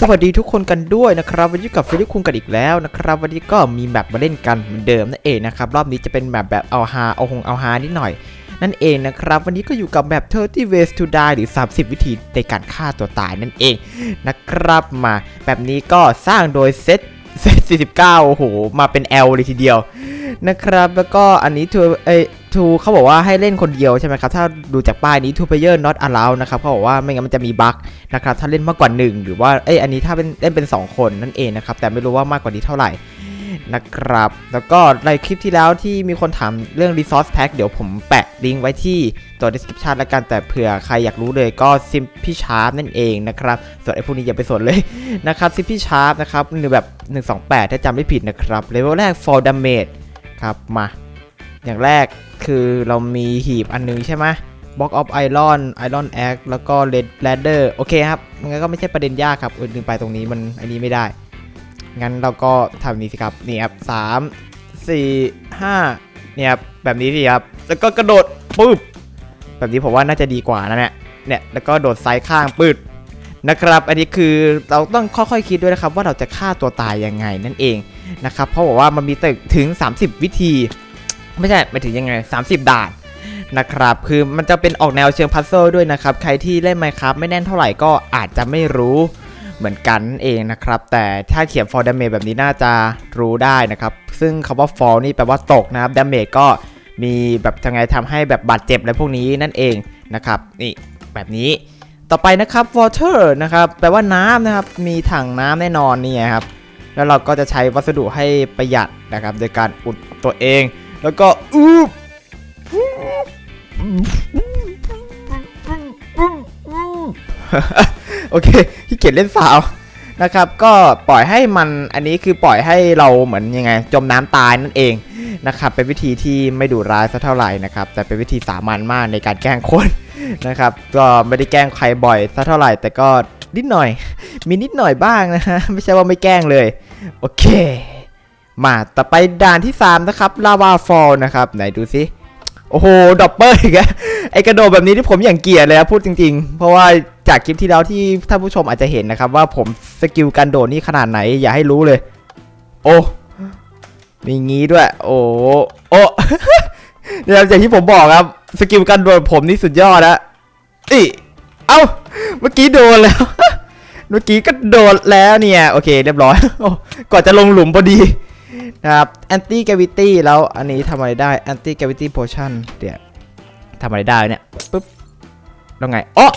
สวัสดีทุกคนกันด้วยนะครับวันนี้กับฟิลิปคุงกันอีกแล้วนะครับวันนี้ก็มีแมปมาเล่นกันเหมือนเดิมนั่นเองนะครับรอบนี้จะเป็นแมปแบบเอาฮาเอาหงเอาฮานิดหน่อย นั่นเองนะครับวันนี้ก็อยู่กับแบบ30 ways to die หรือ 30 วิธีในการฆ่าตัวตายนั่นเองนะครับมาแบบนี้ก็สร้างโดยเซตเซต 49 โอ้โห มาเป็น L เลยทีเดียวนะครับ แล้วก็อันนี้ทูเอยทูเขาบอกว่าให้เล่นคนเดียวใช่ไหมครับ ถ้าดูจากป้ายนี้ two player not allowed นะครับเขาบอกว่าไม่งั้นมันจะมีบั๊กนะครับ ถ้าเล่นมากกว่า 1 หรือว่า เอ้ย อันนี้ถ้าเป็นเล่นเป็น 2 คนนั่นเองนะครับ แต่ไม่รู้ว่ามากกว่านี้เท่าไหร่ นะครับ แล้วก็ในคลิปที่แล้วที่มีคนถามเรื่อง resource pack เดี๋ยวผมแปะลิงก์ไว้ที่ตัว description แล้วกันแต่เผื่อใครอยากรู้เลยก็ simply sharp นั่นเองนะครับ ส่วนไอ้พวกนี้อย่าไปสนเลยนะครับ simply sharp นะครับหรือแบบ 128 ถ้าจำไม่ผิดนะครับเลเวลแรก for damage ครับมา อย่างแรกคือเรามีหีบอันนึงใช่ไหม Box of Iron Iron Axe แล้วก็ Red Ladder โอเคครับงั้นก็ไม่ใช่ประเด็นยากครับอื่นไปตรงนี้มันอันนี้ไม่ได้ งั้นเราก็ทำนี้สิครับนี่ครับสามสี่ห้าเนี่ยครับแบบนี้สิครับแล้วก็กระโดดปึ๊บแบบนี้ผมว่าน่าจะดีกว่านะเนี่ยเนี่ยแล้วก็โดดซ้ายข้างปืดนะครับ อันนี้คือเราต้องค่อยๆคิดด้วยนะครับ ว่าเราจะฆ่าตัวตายยังไงนั่นเองนะครับเพราะบอกว่ามันมีตึกถึง 30 วิธี ไม่ใช่ไม่ถึงยังไง 30 ด่านนะครับคือมันจะเป็นออกแนวเชิงพัซเซิลด้วยนะครับ ใครที่เล่น Minecraft ไม่แน่นเท่าไหร่ก็อาจจะไม่รู้ เหมือนกันเองนะครับ แต่ถ้าเขียน for damage แบบนี้น่าจะรู้ได้นะครับ ซึ่งคำว่า fall นี่แปลว่าตกนะครับ damage ก็มีแบบทาไงทำให้แบบบาดเจ็บอะไรพวกนี้นั่นเองนะครับนี่แบบนี้ต่อไปนะครับ water นะครับแปลว่าน้ำนะครับมีถังน้ำแน่นอนนี่ครับแล้วเราก็จะใช้วัสดุให้ประหยัดนะครับ โดยการอุดตัวเอง แล้วก็อูบ โอเคขี้เกียจเล่นสาวนะครับ ก็ปล่อยให้มันอันนี้คือปล่อยให้เราเหมือนยังไง จมน้ำตายนั่นเองนะครับ เป็นวิธีที่ไม่ดุร้ายสักเท่าไหร่นะครับ แต่เป็นวิธีสามัญมากในการแกล้งคนนะครับ ก็ไม่ได้แกล้งใครบ่อยสักเท่าไหร่ แต่ก็นิดหน่อย มีนิดหน่อยบ้างนะฮะไม่ใช่ว่าไม่แกล้งเลย โอเค มาต่อไปด่านที่ 3 นะครับลาวาฟอลนะครับ ไหนดูซิโอ้โหดอปเปอร์อีกแล้วไอกระโดดแบบนี้ที่ผมอย่างเกลียดเลยพูดจริง ๆ เพราะว่า จากคลิปที่แล้วที่ท่านผู้ชมอาจจะเห็นนะครับ ว่าผมสกิลการโดดนี่ขนาดไหน อย่าให้รู้เลย โอ้มีงี้ด้วย โอ้โอ้เนี่ยอย่างที่ผมบอกครับ สกิลการโดดผมนี่สุดยอดแล้วอีเอ้า เมื่อกี้โดนแล้ว เมื่อกี้ก็โดดแล้วเนี่ย โอเค เรียบร้อยอก่อนจะลงหลุมพอดีนะครับ anti gravity แล้วอันนี้ทำอะไรได้ anti gravity potion เดี๋ยวทำอะไรได้เนี่ยปุ๊บแล้วไงอ๋อ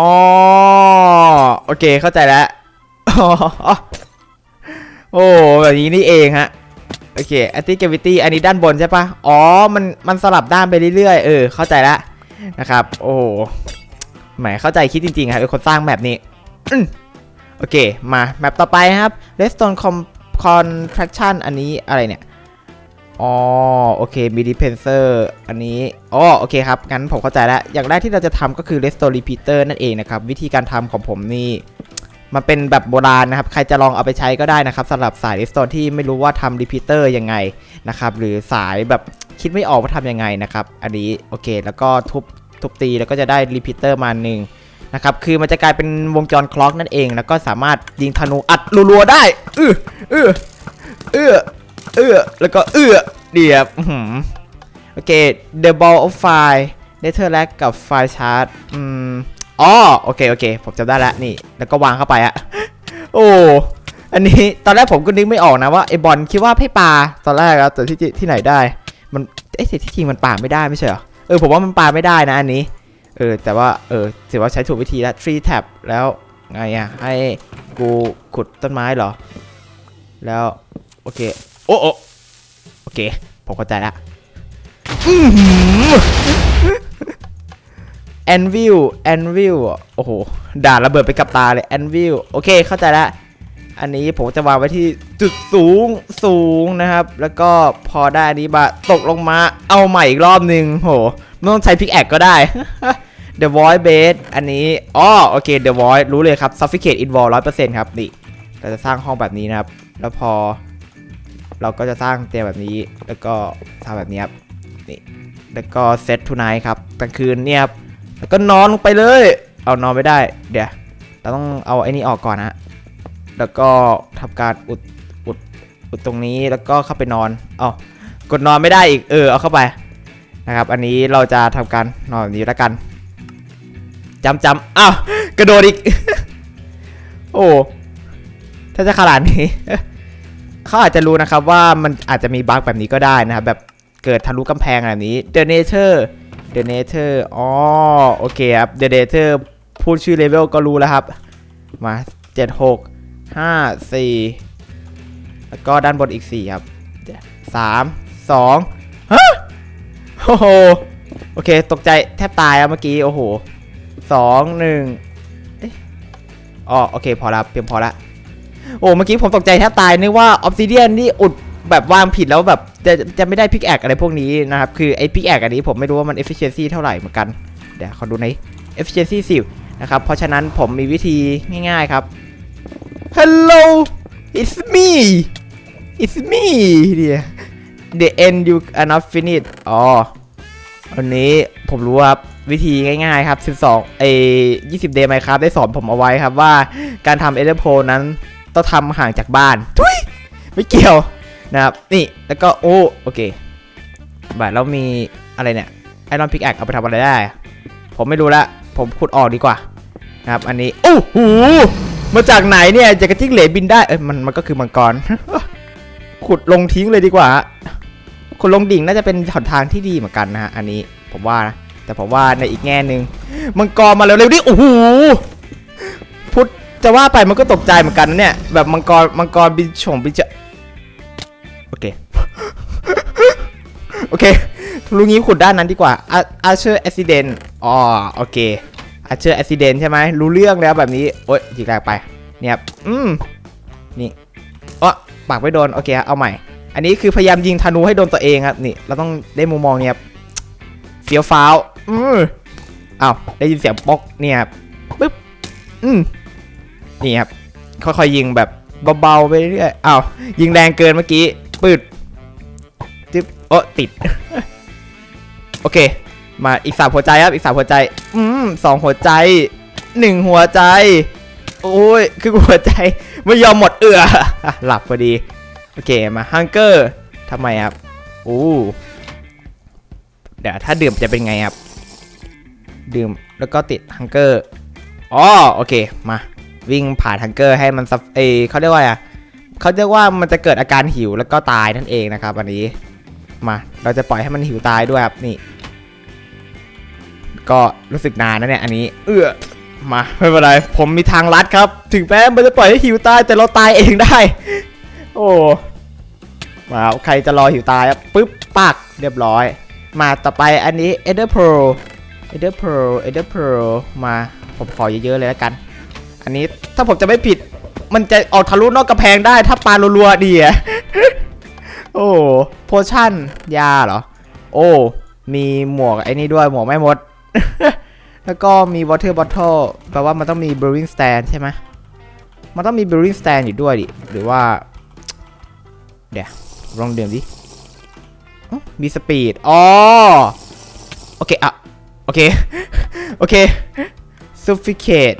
อ๋อโอเคเข้าใจแล้วอ๋อโอ้แบบนี้นี่เองฮะโอเค anti gravity อันนี้ด้านบนใช่ปะอ๋อ มัน มันสลับด้านไปเรื่อยๆ เออ เข้าใจแล้วนะครับ โอ้แหมเข้าใจคิดจริงๆครับเป็นคนสร้างแบบนี้อโอเค มา แมปต่อไปครับ redstone contraction อันนี้อะไรเนี่ย อ๋อโอเคมี dispenser อันนี้อ๋อโอเคครับงั้นผมเข้าใจแล้ว อย่างแรกที่เราจะทำก็คือ restore repeater นั่นเองนะครับ วิธีการทำของผมนี่ มันเป็นแบบโบราณนะครับ ใครจะลองเอาไปใช้ก็ได้นะครับสำหรับสาย restore ที่ไม่รู้ว่าทำ repeater ยังไงนะครับ หรือสายแบบคิดไม่ออกว่าทำยังไงนะครับ อันนี้โอเค แล้วก็ทุบทุบตีแล้วก็จะได้ repeater มาหนึ่งนะครับคือมันจะกลายเป็นวงจรคล็อกนั่นเอง แล้วก็สามารถยิงธนูอัดรัวๆได้ อื้ออื้ออื้อ เอื้อแล้วก็เอื้อเดียบโอเค the ball of fire nether lag กับ fire chart อืมอ๋อโอเค โอเค ผมจำได้แล้วนี่ แล้วก็วางเข้าไปอะโอ้อันนี้ตอนแรกผมก็นึกไม่ออกนะว่าไอบอลคิดว่าให้ปลาตอนแรกแล้วแต่ที่ที่ไหนได้ มันเอ้ยที่จริงมันปลาไม่ได้ไม่ใช่เหรอเออผมว่ามันปลาไม่ได้นะอันนี้เออแต่ว่าเออถือว่าใช้ถูกวิธีแล้ว tree tap แล้วไงอะให้กูขุดต้นไม้เหรอ แล้ว โอเค โอ้โอโอเค ผมเข้าใจละแอนวิลแอนวิลโอ้โห ด่าระเบิดไปกับตาเลยแอนวิลโอเค เข้าใจละอันนี้ผมจะวางไว้ที่จุดสูงสูงนะครับ แล้วก็พอได้อันนี้มาตกลงมาเอาใหม่อีกรอบหนึ่งโหไม่ต้องใช้พิกแอคก็ได้ The Void Base อันนี้อ๋อโอเค The Void รู้เลยครับ Suffocate in Wall 100%ครับ นี่ เราจะสร้างห้องแบบนี้นะครับ แล้วพอ เราก็จะสร้างเตียงแบบนี้แล้วก็ทำแบบนี้ครับนี่แล้วก็เซตทูไนท์ครับกลางคืนเนี่ยครับแล้วก็นอนลงไปเลย เอานอนไม่ได้ เดี๋ยวเราต้องเอาไอ้นี่ออกก่อนนะแล้วก็ทำการอุดอุดอุดตรงนี้แล้วก็เข้าไปนอนอ๋อกดนอนไม่ได้อีกเออเอาเข้าไปนะครับ อันนี้เราจะทำการนอนแบบนี้แล้วกันจำจำอ้าวกระโดดอีก โอ้ถ้าจะขนาดนี้ เขาอาจจะรู้นะครับว่ามันอาจจะมีบั๊กแบบนี้ก็ได้นะครับแบบเกิดทะลุกำแพงแบบนี้ The Nature The Nature อ๋อโอเคครับ The Nature พูดชื่อเลเวลก็รู้แล้วครับ มา 7 6 5 4 แล้วก็ด้านบนอีก 4 ครับ 3 2ฮะโอ้โห โอเค ตกใจแทบตายแล้วเมื่อกี้ โอ้โห 2 1เอ๊ะอ๋อโอเค พอละเพียงพอละ โอ้เมื่อกี้ผมตกใจแทบตายนึกว่าออ s ซิเดียนนี่อุดแบบวางผิดแล้วแบบจะจะไม่ได้พิกแอกอะไรพวกนี้นะครับ คือไอ้พิกแอกอันนี้ผมไม่รู้ว่ามัน efficiency เท่าไหร่เหมือนกัน เดี๋ยวขอดูใน efficiency 10นะครับ เพราะฉะนั้นผมมีวิธีง่ายๆครับ Hello it's me it's me เดี๋ย the end you are not finished อ๋ออันนี้ผมรู้ครับวิธีง่ายๆครับ 12เอ20 day Minecraft ได้สอนผมเอาไว้ครับว่าการทำ Ender Pearl นั้น ต้องทำห่างจากบ้านทุยไม่เกี่ยวนะครับ นี่แล้วก็โอ้โอเคบัตรแล้วมีอะไรเนี่ยไอรอนพิกแอคเอาไปทำอะไรได้ ผมไม่รู้ละ ผมขุดออกดีกว่านะครับ อันนี้โอ้โหมาจากไหนเนี่ยจะกระจิ้งเหลบินได้เอ้ยมันมันก็คือมังกรขุดลงทิ้งเลยดีกว่าขุดลงดิ่งน่าจะเป็นหนทางที่ดีเหมือนกันนะฮะอันนี้ผมว่านะแต่ผมว่าในอีกแง่หนึ่งมังกรมาเร็วๆดิโอ้โห จะว่าไปมันก็ตกใจเหมือนกันนะเนี่ย แบบมังกรมังกรบินฉงบินจะโอเค โอเคลุงงี้ขุดด้านนั้นดีกว่าอาเชอร์แอซิเดนอ๋อโอเคอาเชอร์แอซิเดนใช่ไหมรู้เรื่องแล้วแบบนี้ โอ๊ยจีกแรกไป เนี่ยครับอืมนี่อ๋อปากไม่โดน โอเคครับเอาใหม่ อันนี้คือพยายามยิงธนูให้โดนตัวเองครับ นี่ เราต้องได้มุมมองเนี่ยครับเฟี้ยวฟ้าวอืมอ้าวได้ยินเสียงป๊อกเนี่ยปึ๊บอืม นี่ครับ ค่อยๆยิงแบบเบาๆไปเรื่อยๆอ้าวยิงแรงเกินเมื่อกี้ปืดจิ๊บโอ้ติด โอเค มาอีกสามหัวใจครับอีกสามหัวใจอืมสองหัวใจหนึ่งหัวใจ โอ้ยคือหัวใจไม่ยอมหมดเอือหลับพอดี โอเคมาฮังเกอร์ทำไมครับโอ้เดี๋ยวถ้าดื่มจะเป็นไงครับ ดื่มแล้วก็ติดฮังเกอร์อ๋อโอเคมา วิ่งผ่านฮังเกอร์ให้มันซับเอเขาเรียกว่าอะเขาเรียกว่ามันจะเกิดอาการหิวแล้วก็ตายนั่นเองนะครับอันนี้มาเราจะปล่อยให้มันหิวตายด้วยครับนี่ ก็รู้สึกนานนะเนี่ยอันนี้ เอื้อมาไม่เป็นไรผมมีทางลัดครับ ถึงแม้มันจะปล่อยให้หิวตายแต่เราตายเองได้ โอ้มาใครจะรอหิวตายครับปึ๊บปักเรียบร้อย มาต่อไปอันนี้ Ender Pearl Ender Pearl Ender Pearl มาผมขอเยอะๆเลยแล้วกัน อันนี้ถ้าผมจะไม่ผิด มันจะออกทะลุนอกกระแพงได้ ถ้าปารัวๆดีอะโอ้โพชั่นยาเหรอ โอ้ มีหมวกไอ้นี่ด้วยหมวกไม่หมด แล้วก็มี water bottle แปลว่ามันต้องมี brewing stand ใช่ไหมมันต้องมี brewing stand อยู่ด้วยดิ หรือว่า เดี๋ยวลองดื่มดิมีสปีด อ๋อ โอเค อะ โอเค โอเค suffocate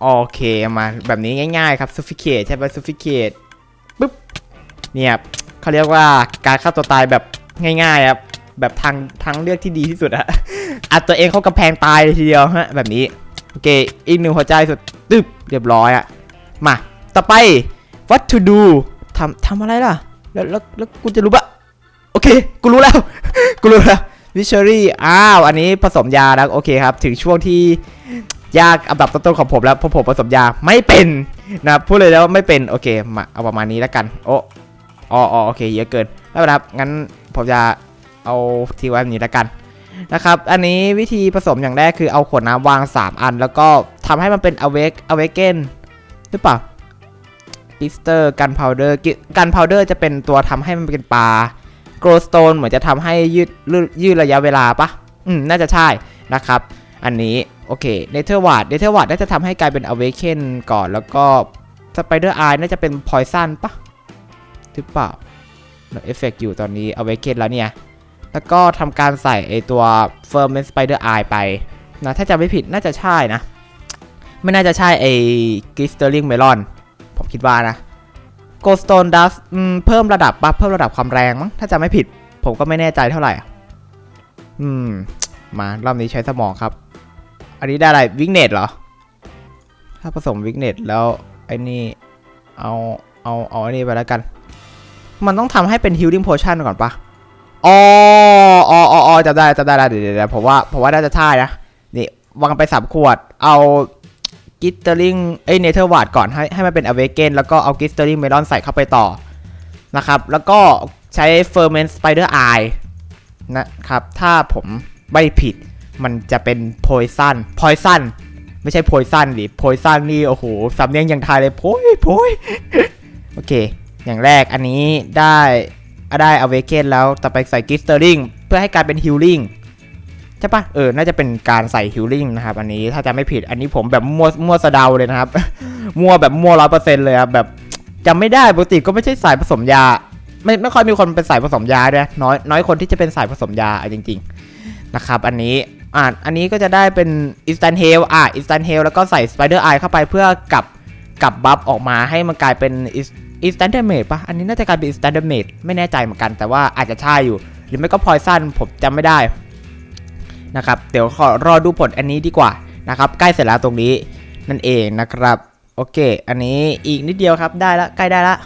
โอเคมาแบบนี้ง่ายๆครับ suffocate ใช่ไหม suffocate ปึ๊บเนี่ยเขาเรียกว่าการฆ่าตัวตายแบบง่ายๆครับแบบทางทางเลือกที่ดีที่สุดอะอัดตัวเองเข้ากำแพงตายเลยทีเดียวฮะแบบนี้โอเคอีกหนึ่งหัวใจสุดตึบเรียบร้อยอะมาต่อไป what to do ทำทำอะไรล่ะ แล้วแล้วแล้วกูจะรู้ปะโอเค กูรู้แล้ว กูรู้แล้ววิชอรี่ อ้าว อันนี้ผสมยาแล้ว โอเคครับ ถึงช่วงที่ ยากอันดับต้นๆของผมแล้วเพราะผมผสมยาไม่เป็นนะพูดเลยแล้วว่าไม่เป็นโอเคมาเอาประมาณนี้แล้วกัน โอ้อ๋อโอเคเยอะเกินไม่เป็นไรครับงั้นผมจะเอาทีไว้แบบนี้แล้วกันนะครับอันนี้วิธีผสมอย่างแรกคือเอาขวดน้ำวาง 3 อัน แล้วก็ทำให้มันเป็น awake awaken หรือเปล่าปิสเตอร์กันพาวเดอร์กันพาวเดอร์จะเป็นตัวทำให้มันเป็นปลาโกลสโตนเหมือนจะทำให้ยืดยืดยืดระยะเวลาปะอืมน่าจะใช่นะครับ อันนี้ โอเคเนเธอร์วาร์ดเนเธอร์วาร์ดน่าจะทำให้กลายเป็น awaken ก่อนแล้วก็สไปเดอร์ไอน่าจะเป็น poison ปะหรือเปล่าเอฟเฟกอยู่ตอนนี้ awaken แล้วเนี่ย แล้วก็ทำการใส่ไอตัว ferment spider eye ไปนะถ้าจำไม่ผิดน่าจะใช่นะ ไม่น่าจะใช่ไอ้กริสเตอร์ลิงเมลอนผมคิดว่านะโกสโตนดัสเพิ่มระดับปะเพิ่มระดับความแรงมั้งถ้าจะไม่ผิด ผมก็ไม่แน่ใจเท่าไหร่ อืม มารอบนี้ใช้สมองครับ อันนี้ได้อะไรวิกเนตเหรอ ถ้าผสมวิกเนตแล้วไอ้นี่เอาเอาเอาอันนี้ไปแล้วกัน มันต้องทำให้เป็น healing potion ก่อนปะอ๋ออ๋ออ๋ออจะได้จะได้แล้วเดี๋ยวเดี๋ยวเดี๋ยวผมว่าผมว่าน่าจะใช่นะนี่วางไปสามขวด เอากิตเตอร์ลิงเอ้ยเนเธอร์วาดก่อนให้ให้มันเป็นอเวเกนแล้วก็เอากิตเตอร์ลิงเมลอนใส่เข้าไปต่อนะครับ แล้วก็ใช้เฟอร์เมนต์สไปเดอร์ไอนะครับ ถ้าผมไม่ผิด มันจะเป็นโพยซันพอยซันไม่ใช่โพยซันดิโพยซันนี่โอ้โหสำเนียงอย่างไทยเลยโพยโพยโอเค อย่างแรกอันนี้ได้ได้อเวเกนแล้วต่อไปใส่กิสเตอร์ลิงเพื่อให้กลายเป็นฮิลลิ่งใช่ปะเออ น่าจะเป็นการใส่ฮิลลิ่งนะครับ อันนี้ถ้าจะไม่ผิด อันนี้ผมแบบมั่วมั่วสะเดาเลยนะครับ มั่วแบบมั่วร้อยเปอร์เซ็นต์เลยครับแบบจำไม่ได้ปกติก็ไม่ใช่สายผสมยา ไม่ไม่ค่อยมีคนเป็นสายผสมยาด้วยน้อยน้อยคนที่จะเป็นสายผสมยาจริง ๆ นะครับ อันนี้ อ่าอันนี้ก็จะได้เป็นอิสตันเฮลอะอิสตันเฮลแล้วก็ใส่สไปเดอร์ไอเข้าไปเพื่อกับกับบัฟออกมาให้มันกลายเป็นอิสตันเดเมดปะอันนี้น่าจะกลายเป็นอิสตันเดเมดไม่แน่ใจเหมือนกัน แต่ว่าอาจจะใช่อยู่ หรือไม่ก็พอยซันผมจำไม่ได้นะครับเดี๋ยวขอรอดูผลอันนี้ดีกว่านะครับใกล้เสร็จแล้วตรงนี้นั่นเองนะครับ โอเค อันนี้อีกนิดเดียวครับได้ละใกล้ได้ละ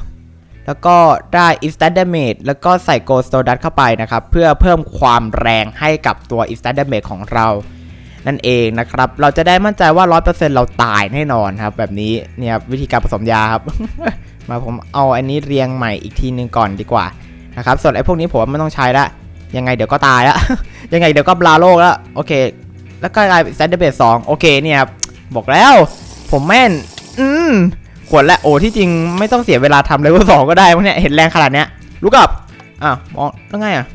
แล้วก็ได้ instant damage แล้วก็ใส่ Ghost Stardust เข้าไปนะครับ เพื่อเพิ่มความแรงให้กับตัว instant damage ของเรา นั่นเองนะครับ เราจะได้มั่นใจว่า 100%เราตายแน่นอนครับ แบบนี้เนี่ยครับวิธีการผสมยาครับ มาผมเอาอันนี้เรียงใหม่อีกทีหนึงก่อนดีกว่านะครับ ส่วนไอ้พวกนี้ผมไม่ต้องใช้ละ ยังไงเดี๋ยวก็ตายละ ยังไงเดี๋ยวก็บลาโลกล้วโอเค แล้วก็กลายเป็น instant damage 2โอเคเนี่ยครับบอกแล้ว ผมแม่น อืม ขวดและโอ้ที่จริงไม่ต้องเสียเวลาทำเลเวลสองก็ได้มั้งเนี่ยเห็นแรงขนาดเนี้ยลุกกับอะมองแล้วไงอะ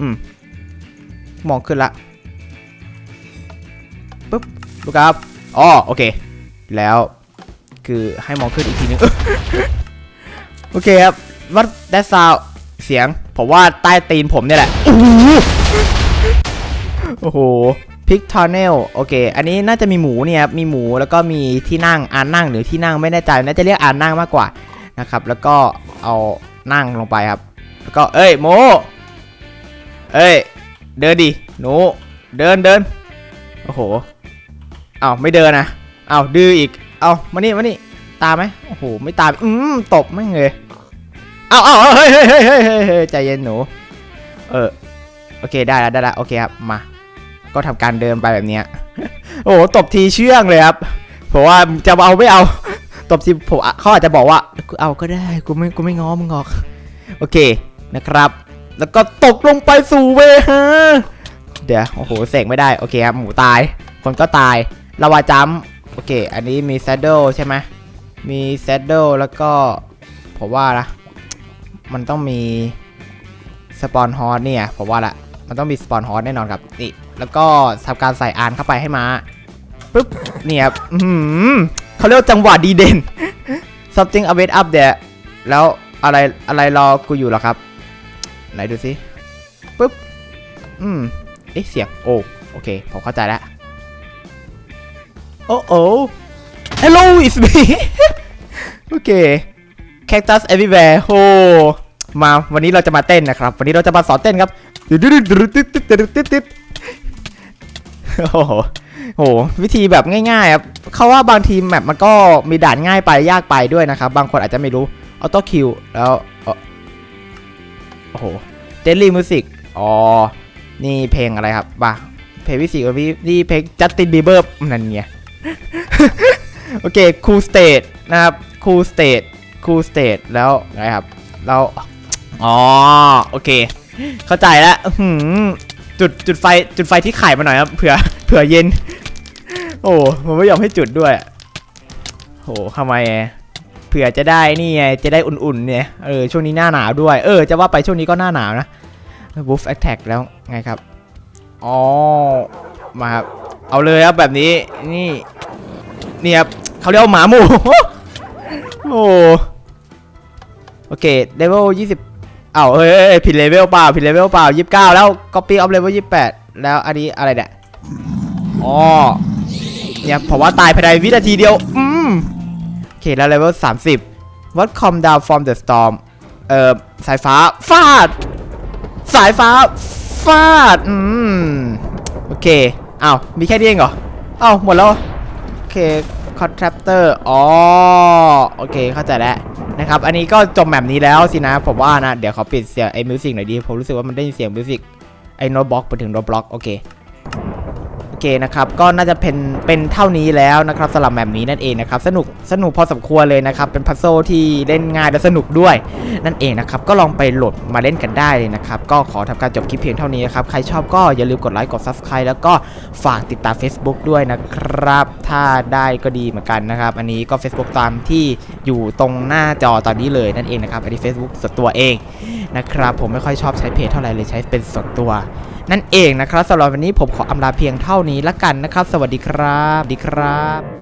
อืมมองขึ้นละปุ๊บลุกกับอ๋อโอเค แล้วคือให้มองขึ้นอีกทีนึงโอเคครับวัดแดซาวเสียงผมว่าใต้ตีนผมเนี่ยแหละโอ้โห พิกทอร์เนลโอเค อันนี้น่าจะมีหมูเนี่ยครับมีหมูแล้วก็มีที่นั่งอ่านนั่งหรือที่นั่งไม่แน่ใจน่าจะเรียกอ่านนั่งมากกว่านะครับ แล้วก็เอานั่งลงไปครับ แล้วก็เอ้ยโมเอ้ยเดินดิหนูเดินเดินโอ้โหเอาไม่เดินนะเอาดื้ออีกเอามานี่มานี่ตามไหมโอ้โหไม่ตามอืมตบไม่เลยเอาเอาเอา้เฮ้ยเฮ้ยเฮ้ยเฮ้ยใจเย็นหนู เออโอเคได้แล้วได้แล้วโอเคครับมา ก็ทำการเดินไปแบบเนี้ยโอ้โหตบทีเชื่องเลยครับผมว่าจะเอาไม่เอา ตบทีผมเขาอาจจะบอกว่ากูเอาก็ได้กูไม่กูไม่ง้อมึงหรอก โอเคนะครับ แล้วก็ตกลงไปสู่เวฮะเดี๋ยวโอ้โหเสกไม่ได้โอเคครับหมูตาย คนก็ตายลาวาจัมโอเค อันนี้มีแซดเดิลใช่ไหมมีแซดเดิลแล้วก็ผมว่านะมันต้องมีสปอนฮอร์เนี่ยผมว่าละ มันต้องมีสปอนฮอร์แน่นอนครับนี่แล้วก็ทำการใส่อานเข้าไปให้มาปุ๊บเนี่ยครับอื้อหือเขาเรียกจังหวะดีเด่น something a w a i t up there แล้วอะไรอะไรรอกูอยู่หรอครับ ไหนดูสิปุ๊บอืมเอ๊ะเสียงโอ้โอเค ผมเข้าใจแล้วโอ้โอ้ hello it's me โอเค cactus everywhere โอ้มาวันนี้เราจะมาเต้นนะครับ วันนี้เราจะมาสอนเต้นครับ โอ้โหโหวิธีแบบง่ายๆครับเขาว่าบางทีแมปมันก็มีด่านง่ายไปยากไปด้วยนะครับ บางคนอาจจะไม่รู้ออโต้คิวแล้วโอ้โหเดลี่มิวสิกอ๋อ นี่เพลงอะไรครับบ้าเพลงวิสิกพี่นี่เพลงจัสตินบีเบอร์นั่นไงโอเคคูลสเตทนะครับคูลสเตทคูลสเตทแล้วไงครับแล้วอ๋อ โอเค เข้าใจแล้วจุดจุดไฟจุดไฟที่ไข่มาหน่อยครับเผื่อเผื่อเย็น โอ้มันไม่ยอมให้จุดด้วยโหทำไมเผื่อจะได้นี่ไงจะได้อุ่นๆเนี่ยเออช่วงนี้หน้าหนาวด้วยเออจะว่าไปช่วงนี้ก็หน้าหนาวนะ Wolf Attack แล้วไงครับอ๋อมาครับเอาเลยครับแบบนี้นี่นี่ครับเขาเรียกว่าหมาหมูโอ้โอเคเลเวลยี่สิบ เอ้าเฮ้ยเฮ้ยผิดเลเวลเปล่าผิดเลเวลเปล่ายี่สิบเก้าแล้ว copy of level ยี่สิบแปดแล้วอันนี้อะไรเนี่ยอ๋อเนี่ยผมว่าตายภายในวินาทีเดียว อืมโอเคแล้วเลเวล30 What come down from the storm เอ่อสายฟ้าฟาด สายฟ้าฟาด อืม โอเค อ้าว มีแค่นี้เองเหรอ อ้าว หมดแล้ว โอเค คอนแทปเตอร์อ๋อโอเคเข้าใจแล้วนะครับ อันนี้ก็จบแบบนี้แล้วสินะ ผมว่านะ เดี๋ยวเขาปิดเสียงไอ้มิวสิกหน่อยดี ผมรู้สึกว่ามันได้ยินเสียงมิวสิกไอ้โนบล็อกไปถึงโนบล็อกโอเค เคนะครับก็น่าจะเป็นเป็นเท่านี้แล้วนะครับสำหรับแบบนี้นั่นเองนะครับสนุกสนุกพอสมควรเลยนะครับเป็นพัซโซที่เล่นง่ายและสนุกด้วยนั่นเองนะครับก็ลองไปโหลดมาเล่นกันได้เลยนะครับก็ขอทำการจบคลิปเพียงเท่านี้นะครับใครชอบก็อย่าลืมกดไลค์กด Subscribe แล้วก็ฝากติดตาม Facebook ด้วยนะครับ ถ้าได้ก็ดีเหมือนกันนะครับ อันนี้ก็ Facebook ตามที่อยู่ตรงหน้าจอตอนนี้เลยนั่นเองนะครับอันนี้ Facebook ส่วนตัวเองนะครับผมไม่ค่อยชอบใช้เพจเท่าไหร่เลยใช้เป็นส่วนตัว นั่นเองนะครับสำหรับวันนี้ผมขออำลาเพียงเท่านี้ละกันนะครับ สวัสดีครับ ดีครับ